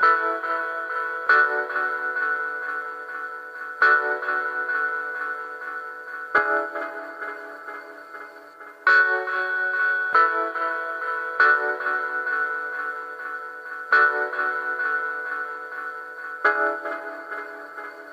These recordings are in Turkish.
Thank you.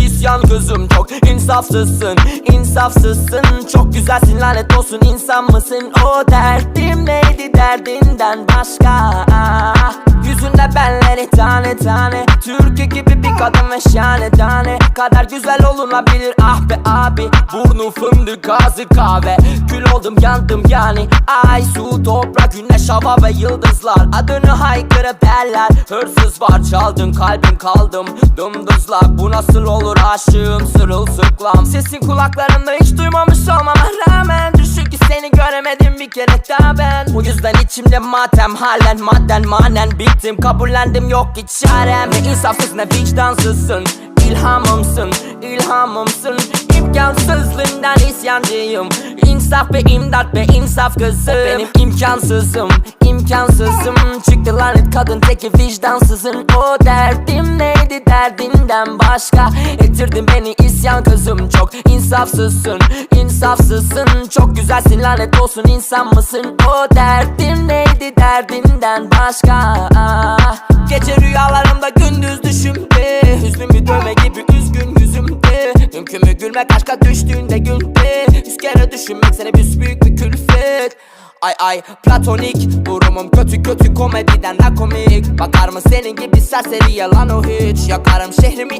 isyan gözüm çok insafsızsın insafsızsın. Çok güzelsin lanet olsun insan mısın? O derdim neydi derdinden başka Yüzünde benleri tane tane. Türkiye gibi bir kadın ve şahane tane. Kadar güzel olunabilir ah be abi. Burnu fındık ağzı kahve. Kül oldum yandım yani. Ay su toprak güneş hava ve yıldızlar. Adını haykırıp derler Hırsız var çaldın kalbim kaldım. Dımdızlak bu nasıl olur? Aşığım sırılsıklam. Sesin kulaklarımda hiç duymamış olmama rağmen göremedim bir kere daha ben. Bu yüzden içimde matem halen madden manen Bittim. Kabullendim yok ki çarem. Ne insafsız ne vicdansızsın. İlhamımsın, ilhamımsın. İmkansızlığından isyancıyım İnsaf ve imdat ve insaf kızım Benim imkansızım, imkansızım. Çıktı lanet kadın teki vicdansızın. O derdim neydi derdinden başka? Ettirdin beni isyan kızım Çok insafsızsın, insafsızsın Çok güzelsin lanet olsun insan mısın? O derdim neydi derdinden başka? Gece rüyalarımda gündüz düşümde Hüznümü dövme gibi üzgün yüzümde Gülmek aşka düştüğünde günde Yüz kere düşünmek seni büyük bir külfet. Ay ay platonik Durumum kötü kötü komediden de komik. Bakar mı senin gibi serseri yalan o hiç. Yakarım şehrimi